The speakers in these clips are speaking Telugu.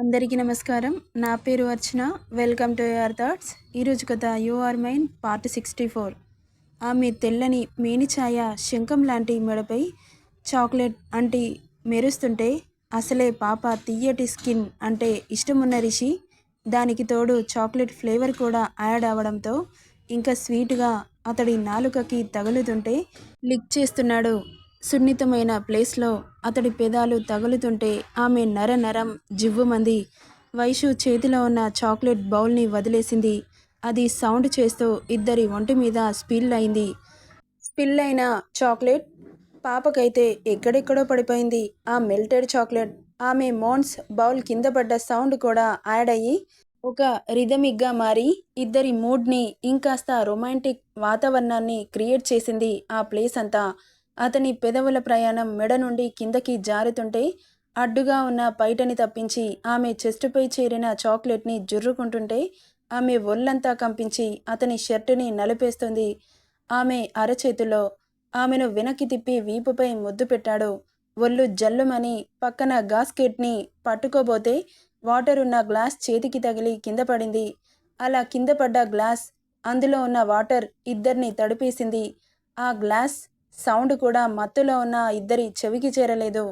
అందరికీ నమస్కారం. నా పేరు Archana. Welcome to your thoughts. ఈరోజు కథ you are mine part sixty four. ఆమె తెల్లని మేనిఛాయ శంఖం లాంటి మెడపై చాక్లెట్ అంటే మెరుస్తుంటే అసలే పాప తీయటి స్కిన్ అంటే ఇష్టమున్న రిషి దానికి తోడు చాక్లెట్ ఫ్లేవర్ కూడా యాడ్ అవ్వడంతో ఇంకా స్వీట్గా అతడి నాలుకకి తగులుతుంటే లిక్ చేస్తున్నాడు సున్నితమైన ప్లేస్లో అతడి పెదాలు తగులుతుంటే ఆమె నర నరం జివ్వుమంది వైషు చేతిలో ఉన్న చాక్లెట్ బౌల్ని వదిలేసింది. అది సౌండ్ చేస్తూ ఇద్దరి ఒంటి మీద స్పిల్ అయింది. స్పిల్ అయిన చాక్లెట్ పాపకైతే ఎక్కడెక్కడో పడిపోయింది. ఆ మెల్టెడ్ చాక్లెట్ ఆమె మోన్స్ బౌల్ కింద పడ్డ సౌండ్ కూడా యాడ్ అయ్యి ఒక రిథమిక్గా మారి ఇద్దరి మూడ్ని ఇంకాస్త రొమాంటిక్ వాతావరణాన్ని క్రియేట్ చేసింది ఆ ప్లేస్ అంతా. అతని పెదవుల ప్రయాణం మెడ నుండి కిందకి జారుతుంటే అడ్డుగా ఉన్న పైటని తప్పించి ఆమె చెస్టుపై చేరిన చాక్లెట్ని జుర్రుకుంటుంటే ఆమె ఒళ్ళంతా కంపించి అతని షర్టుని నలిపేస్తుంది. ఆమె అరచేతిలో ఆమెను వెనక్కి తిప్పి వీపుపై ముద్దు పెట్టాడు. ఒళ్ళు జల్లుమని పక్కన గాస్కెట్ని పట్టుకోబోతే వాటర్ ఉన్న గ్లాస్ చేతికి తగిలి కింద పడింది. అలా కింద పడ్డ గ్లాస్ అందులో ఉన్న వాటర్ ఇద్దరిని తడిపేసింది. ఆ గ్లాస్ సౌండ్ కూడా మత్తులో ఉన్న ఇద్దరి చెవికి చేరలేదు.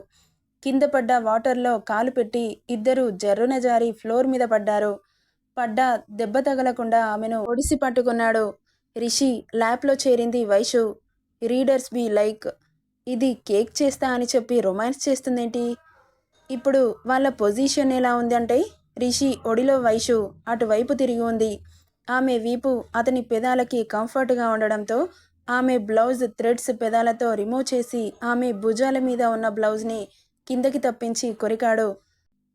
కింద పడ్డ వాటర్లో కాలు పెట్టి ఇద్దరు జర్రున జారి ఫ్లోర్ మీద పడ్డారు. పడ్డ దెబ్బ తగలకుండా ఆమెను ఒడిసి పట్టుకున్నాడు. రిషి ల్యాప్లో చేరింది వైషు. రీడర్స్ బి లైక్ ఇది కేక్ చేస్తా అని చెప్పి రొమాన్స్ చేస్తుందేంటి? ఇప్పుడు వాళ్ళ పొజిషన్ ఎలా ఉంది అంటే రిషి ఒడిలో వైషు అటువైపు తిరిగి ఉంది. ఆమె వీపు అతని పెదాలకి కంఫర్ట్గా ఉండడంతో ఆమె బ్లౌజ్ థ్రెడ్స్ పెదాలతో రిమూవ్ చేసి ఆమె భుజాల మీద ఉన్న బ్లౌజ్ని కిందకి తప్పించి కొరికాడు.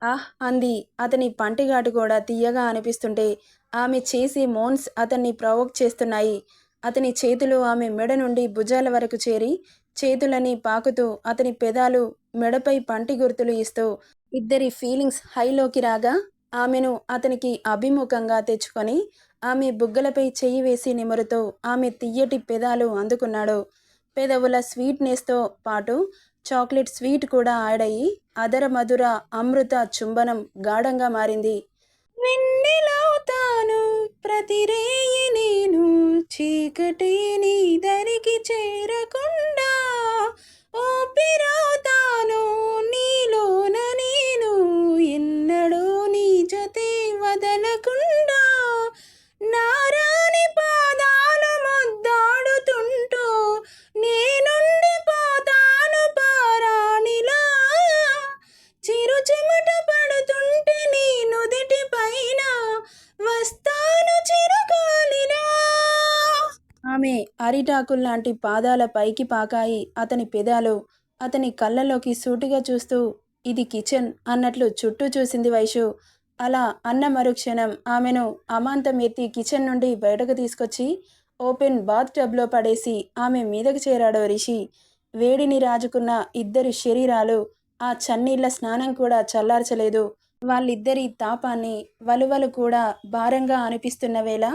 ఆహ్ అంది. అతని పంటిఘాటు కూడా తీయగా అనిపిస్తుంటే ఆమె చేసి మోన్స్ అతన్ని ప్రవోక్ చేస్తున్నాయి. అతని చేతులు ఆమె మెడ నుండి భుజాల వరకు చేరి చేతులని పాకుతూ అతని పెదాలు మెడపై పంటి గుర్తులు ఇస్తూ ఇద్దరి ఫీలింగ్స్ హైలోకి రాగా ఆమెను అతనికి అభిముఖంగా తెచ్చుకొని ఆమె బుగ్గలపై చెయ్యి వేసి నిమురుతూ ఆమె తియ్యటి పెదాలు అందుకున్నాడు. పెదవుల స్వీట్నెస్తో పాటు చాక్లెట్ స్వీట్ కూడా ఆడయి అదర మధుర అమృత చుంబనం గాఢంగా మారింది. వెన్నెలవుతాను ప్రతిరేయి నేను చీకటి నీ దరికి చేరకుండా ఓపిరవుతాను నీలోన నేను ఎన్నడూ కదలకుండా నారాని పాదాలు ముద్దాడుతుంటూ నేనుండి పోతాను పారాణిలా చిరు చెమట పడుతుంటే నీ నుదిటి పైన వస్తాను చిరుగాలిలా ఆమె అరిటాకుల్లాంటి పాదాల పైకి పాకాయి అతని పెదాలు అతని కళ్ళలోకి సూటిగా చూస్తూ ఇది కిచెన్ అన్నట్లు చుట్టూ చూసింది వైషు. అలా అన్న మరుక్షణం ఆమెను అమాంతం ఎత్తి కిచెన్ నుండి బయటకు తీసుకొచ్చి ఓపెన్ బాత్ టబ్లో పడేసి ఆమె మీదకు చేరాడు రిషి. వేడిని రాజుకున్న ఇద్దరి శరీరాలు ఆ చన్నీళ్ళ స్నానం కూడా చల్లార్చలేదు. వాళ్ళిద్దరి తాపాన్ని వలువలు కూడా భారంగా అనిపిస్తున్న వేళ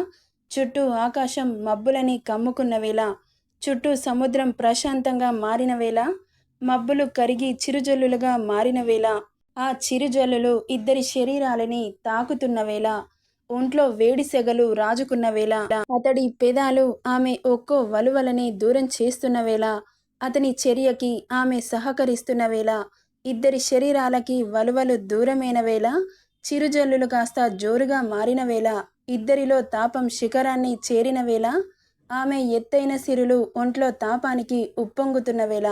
చుట్టూ ఆకాశం మబ్బులని కమ్ముకున్న వేళ చుట్టూ సముద్రం ప్రశాంతంగా మారిన వేళ మబ్బులు కరిగి చిరుజల్లులుగా మారిన వేళ ఆ చిరుజల్లులు ఇద్దరి శరీరాలని తాకుతున్న వేళ ఒంట్లో వేడి సెగలు రాజుకున్న వేళ అతడి పెదాలు ఆమె ఒక్కో వలువలని దూరం చేస్తున్న వేళ అతని చర్యకి ఆమె సహకరిస్తున్న వేళ ఇద్దరి శరీరాలకి వలువలు దూరమైన వేళ చిరుజల్లులు కాస్త జోరుగా మారిన వేళ ఇద్దరిలో తాపం శిఖరాన్ని చేరిన వేళ ఆమె ఎత్తైన సిరులు ఒంట్లో తాపానికి ఉప్పొంగుతున్న వేళ.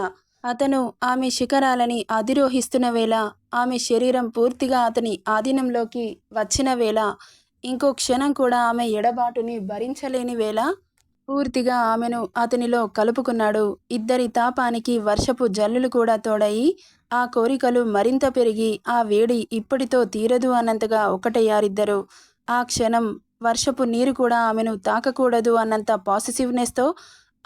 అతను ఆమె శిఖరాలని అధిరోహిస్తున్న వేళ ఆమె శరీరం పూర్తిగా అతని ఆధీనంలోకి వచ్చిన వేళ ఇంకో క్షణం కూడా ఆమె ఎడబాటుని భరించలేని వేళ పూర్తిగా ఆమెను అతనిలో కలుపుకున్నాడు. ఇద్దరి తాపానికి వర్షపు జల్లులు కూడా తోడయి. ఆ కోరికలు మరింత పెరిగి ఆ వేడి ఇప్పటితో తీరదు అన్నంతగా ఒకటయ్యారిద్దరు. ఆ క్షణం వర్షపు నీరు కూడా ఆమెను తాకకూడదు అన్నంత పాసిటివ్నెస్తో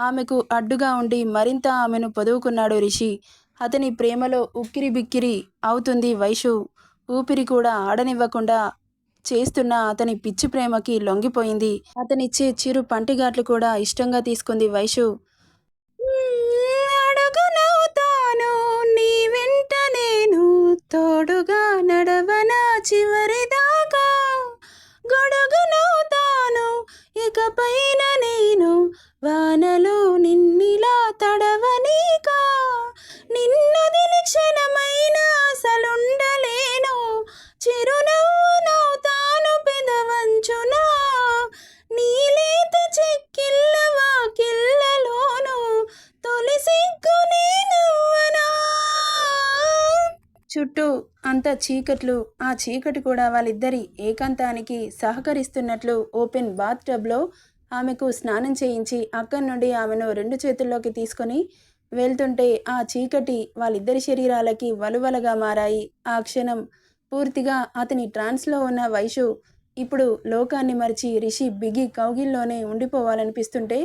ఆమెకు అడ్డుగా ఉండి మరింత ఆమెను పొదువుకున్నాడు రిషి. అతని ప్రేమలో ఉక్కిరి బిక్కిరి అవుతుంది వైషు. ఊపిరి కూడా ఆడనివ్వకుండా చేస్తున్న అతని పిచ్చి ప్రేమకి లొంగిపోయింది. అతనిచ్చే చిరు పంటిగాట్లు కూడా ఇష్టంగా తీసుకుంది వైషు. చిరునవ్వు నవ్వుతాను పెదవంచునా? నీలేత చెక్కిళ్ళ వాకిళ్ళలోను తొలి సిగ్గు చుట్టూ అంత చీకట్లు ఆ చీకటి కూడా వాళ్ళిద్దరి ఏకాంతానికి సహకరిస్తున్నట్లు ఓపెన్ బాత్ టబ్లో ఆమెకు స్నానం చేయించి అక్కడి నుండి ఆమెను రెండు చేతుల్లోకి తీసుకొని వెళ్తుంటే ఆ చీకటి వాళ్ళిద్దరి శరీరాలకి వలువలగా మారాయి. ఆ క్షణం పూర్తిగా అతని ట్రాన్స్లో ఉన్న వైషు ఇప్పుడు లోకాన్ని మరిచి రిషి బిగి కౌగిల్లోనే ఉండిపోవాలనిపిస్తుంటే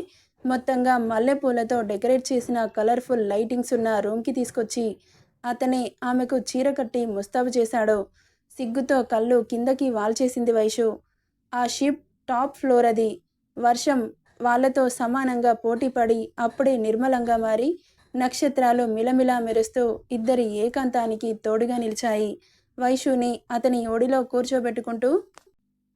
మొత్తంగా మల్లెపూలతో డెకరేట్ చేసిన కలర్ఫుల్ లైటింగ్స్ ఉన్న రూమ్కి తీసుకొచ్చి అతనే ఆమెకు చీర కట్టి ముస్తాబు చేశాడు. సిగ్గుతో కళ్ళు కిందకి వాల్చేసింది వైషు. ఆ షిప్ టాప్ ఫ్లోర్ అది. వర్షం వాళ్ళతో సమానంగా పోటీపడి అప్పుడే నిర్మలంగా మారి నక్షత్రాలు మిలమిలా మెరుస్తూ ఇద్దరి ఏకాంతానికి తోడుగా నిలిచాయి. వైషుని అతని ఓడిలో కూర్చోబెట్టుకుంటూ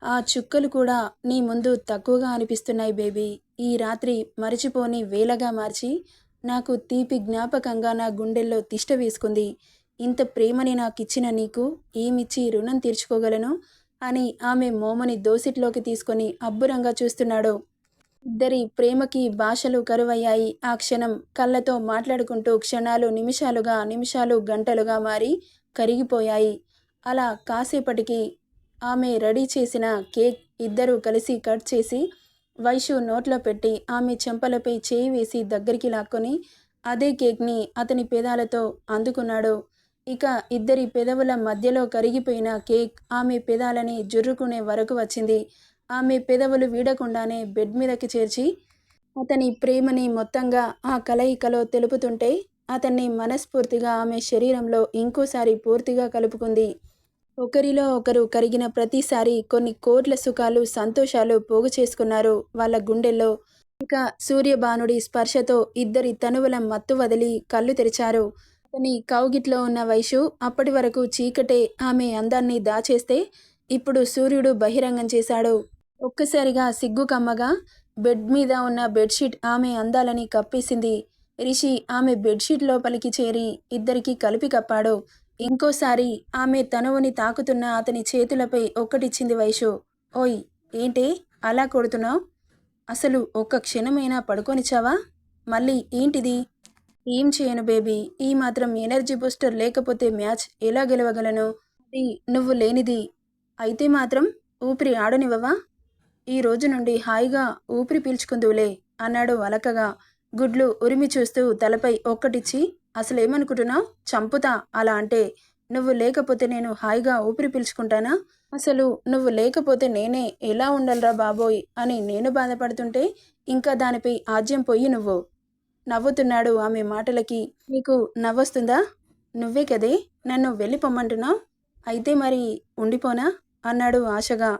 ఆ చుక్కలు కూడా నీ ముందు తక్కువగా అనిపిస్తున్నాయి బేబీ. ఈ రాత్రి మరిచిపోని వేలగా మార్చి నాకు తీపి జ్ఞాపకంగా నా గుండెల్లో తిష్ట వేసుకుంది. ఇంత ప్రేమని నాకిచ్చిన నీకు ఏమిచ్చి రుణం తీర్చుకోగలను? అని ఆమె మోమని దోసిట్లోకి తీసుకొని అబ్బురంగా చూస్తున్నాడు. ఇద్దరి ప్రేమకి భాషలు కరువయ్యాయి. ఆ క్షణం కళ్ళతో మాట్లాడుకుంటూ క్షణాలు నిమిషాలుగా నిమిషాలు గంటలుగా మారి కరిగిపోయాయి. అలా కాసేపటికి ఆమె రెడీ చేసిన కేక్ ఇద్దరూ కలిసి కట్ చేసి వైషు నోట్లో పెట్టి ఆమె చెంపలపై చేయి వేసి దగ్గరికి లాక్కొని అదే కేక్ని అతని పెదాలతో అందుకున్నాడు. ఇక ఇద్దరి పెదవుల మధ్యలో కరిగిపోయిన కేక్ ఆమె పెదాలని జుర్రుకునే వరకు వచ్చింది. ఆమె పెదవులు వీడకుండానే బెడ్ మీదకి చేర్చి అతని ప్రేమని మొత్తంగా ఆ కలయికలో తెలుపుతుంటే అతన్ని మనస్ఫూర్తిగా ఆమె శరీరంలో ఇంకోసారి పూర్తిగా కలుపుకుంది. ఒకరిలో ఒకరు కరిగిన ప్రతిసారి కొన్ని కోట్ల సుఖాలు సంతోషాలు పోగు చేసుకున్నారు వాళ్ళ గుండెల్లో. ఇక సూర్యభానుడి స్పర్శతో ఇద్దరి తనువుల మత్తు వదిలి కళ్ళు తెరిచారు. అతని కౌగిట్లో ఉన్న వయసు అప్పటి వరకు చీకటే ఆమె అందాన్ని దాచేస్తే ఇప్పుడు సూర్యుడు బహిరంగం చేశాడు. ఒక్కసారిగా సిగ్గు కమ్మగా బెడ్ మీద ఉన్న బెడ్షీట్ ఆమె అందాలని కప్పేసింది. రిషి ఆమె బెడ్షీట్ లోపలికి చేరి ఇద్దరికి కలిపి కప్పాడు. ఇంకోసారి ఆమె తనువుని తాకుతున్న అతని చేతులపై ఒక్కటిచ్చింది వైషు. ఓయ్ ఏంటి? అలా కొడుతున్నావు? అసలు ఒక్క క్షణమైనా పడుకొనిచ్చావా మళ్ళీ ఏంటిది? ఏం చేయను బేబీ. ఈ మాత్రం ఎనర్జీ బూస్టర్ లేకపోతే మ్యాచ్ ఎలా గెలవగలను? అది నువ్వు లేనిది. అయితే మాత్రం ఊపిరి ఆడనివ్వవా? ఈ రోజు నుండి హాయిగా ఊపిరి పీల్చుకుందువులే అన్నాడు అలకగా. గుడ్లు ఉరిమి చూస్తూ తలపై ఒక్కటిచ్చి అసలేమనుకుంటున్నావు చంపుతా. అలా అంటే నువ్వు లేకపోతే నేను హాయిగా ఊపిరి పీల్చుకుంటానా? అసలు నువ్వు లేకపోతే నేనే ఎలా ఉండాలరా బాబోయ్? అని నేను బాధపడుతుంటే ఇంకా దానిపై ఆజ్యం పోయి నువ్వు. నవ్వుతున్నాడు ఆమె మాటలకి. నీకు నవ్వొస్తుందా? నువ్వే కదే? నన్ను వెళ్ళిపోమ్మంటున్నావు? అయితే మరి ఉండిపోనా? అన్నాడు ఆశగా.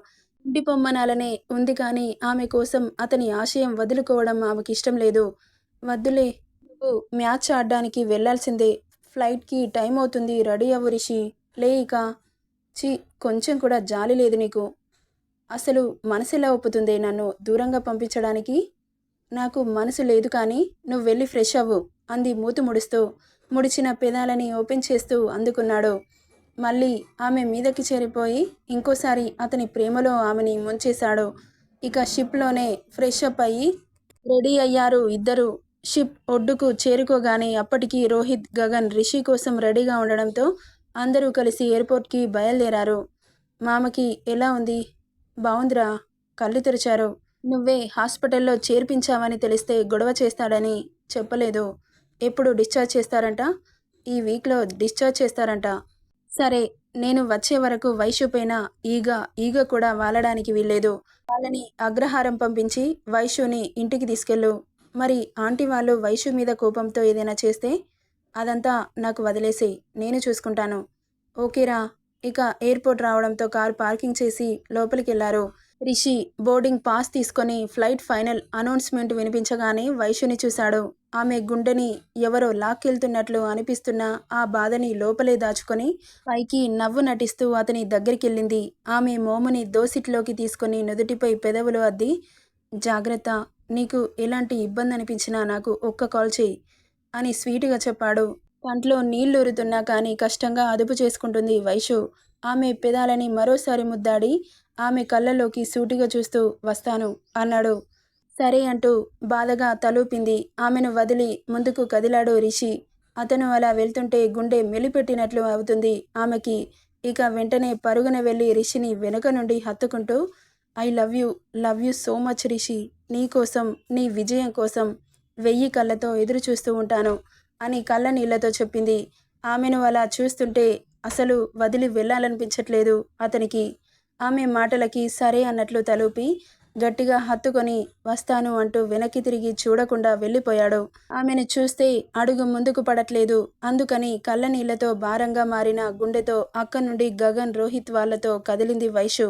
ఉండిపోమ్మనాలనే ఉంది కానీ ఆమె కోసం అతని ఆశయం వదులుకోవడం ఆమెకిష్టం లేదు. వద్దులే మ్యాచ్ ఆడడానికి వెళ్ళాల్సిందే. ఫ్లైట్కి టైం అవుతుంది. రెడీ అవ్వు రిషి. లే ఇక. చి కొంచెం కూడా జాలి లేదు నీకు. అసలు మనసులా ఒప్పుతుంది నన్ను దూరంగా పంపించడానికి? నాకు మనసు లేదు కానీ నువ్వు వెళ్ళి ఫ్రెష్ అవ్వు అంది మూతు ముడుస్తూ. ముడిచిన పెదాలని ఓపెన్ చేస్తూ అందుకున్నాడు. మళ్ళీ ఆమె మీదకి చేరిపోయి ఇంకోసారి అతని ప్రేమలో ఆమెని ముంచేశాడు. ఇక షిప్లోనే ఫ్రెష్ అప్ అయ్యి రెడీ అయ్యారు ఇద్దరు. షిప్ ఒడ్డుకు చేరుకోగానే అప్పటికి రోహిత్ గగన్ రిషి కోసం రెడీగా ఉండడంతో అందరూ కలిసి ఎయిర్పోర్ట్కి బయలుదేరారు. మామకి ఎలా ఉంది? బావుందిరా? కళ్ళు తెరిచారు. నువ్వే హాస్పిటల్లో చేర్పించావని తెలిస్తే గొడవ చేస్తాడని చెప్పలేదు. ఎప్పుడు డిశ్చార్జ్ చేస్తారంట? ఈ వీక్లో డిశ్చార్జ్ చేస్తారంట. సరే నేను వచ్చే వరకు వైషు పైన ఈగ ఈగ కూడా వాలడానికి వీల్లేదు. వాళ్ళని అగ్రహారం పంపించి వైశ్యుని ఇంటికి తీసుకెళ్ళు. మరి ఆంటీ వాళ్ళు వైషు మీద కోపంతో ఏదైనా చేస్తే అదంతా నాకు వదిలేసి నేను చూసుకుంటాను. ఓకేరా ఇక ఎయిర్పోర్ట్ రావడంతో కారు పార్కింగ్ చేసి లోపలికి వెళ్ళారు రిషి బోర్డింగ్ పాస్ తీసుకొని ఫ్లైట్ ఫైనల్ అనౌన్స్మెంట్ వినిపించగానే వైషుని చూశాడు. ఆమె గుండెని ఎవరో లాక్కెళ్తున్నట్లు అనిపిస్తున్న ఆ బాధని లోపలే దాచుకొని పైకి నవ్వు నటిస్తూ అతని దగ్గరికెళ్ళింది. ఆమె మోముని దోసిట్లోకి తీసుకొని నుదుటిపై పెదవులు అద్ది జాగ్రత్త నీకు ఎలాంటి ఇబ్బంది అనిపించినా నాకు ఒక్క కాల్ చేయి అని స్వీటుగా చెప్పాడు. కంట్లో నీళ్ళూరుతున్నా కానీ కష్టంగా అదుపు చేసుకుంటుంది వైషు. ఆమె పెదాలని మరోసారి ముద్దాడి ఆమె కళ్ళలోకి సూటిగా చూస్తూ వస్తాను అన్నాడు. సరే అంటూ బాధగా తలూపింది. ఆమెను వదిలి ముందుకు కదిలాడు రిషి. అతను అలా వెళ్తుంటే గుండె మెలిపెట్టినట్లు అవుతుంది. ఆమెకి ఇక వెంటనే పరుగున వెళ్ళి రిషిని వెనుక నుండి హత్తుకుంటూ I love you love you so much Rishi. నీ కోసం నీ విజయం కోసం వెయ్యి కళ్ళతో ఎదురు చూస్తూ ఉంటాను అని కళ్ళ నీళ్ళతో చెప్పింది. ఆమెను అలా చూస్తుంటే అసలు వదిలి వెళ్ళాలనిపించట్లేదు అతనికి. ఆమె మాటలకి సరే అన్నట్లు తలూపి గట్టిగా హత్తుకొని వస్తాను అంటూ వెనక్కి తిరిగి చూడకుండా వెళ్ళిపోయాడు. ఆమెను చూస్తే అడుగు ముందుకు పడట్లేదు. అందుకని కళ్ళ నీళ్ళతో భారంగా మారిన గుండెతో అక్క నుండి గగన్ రోహిత్ వాళ్ళతో కదిలింది వైషు.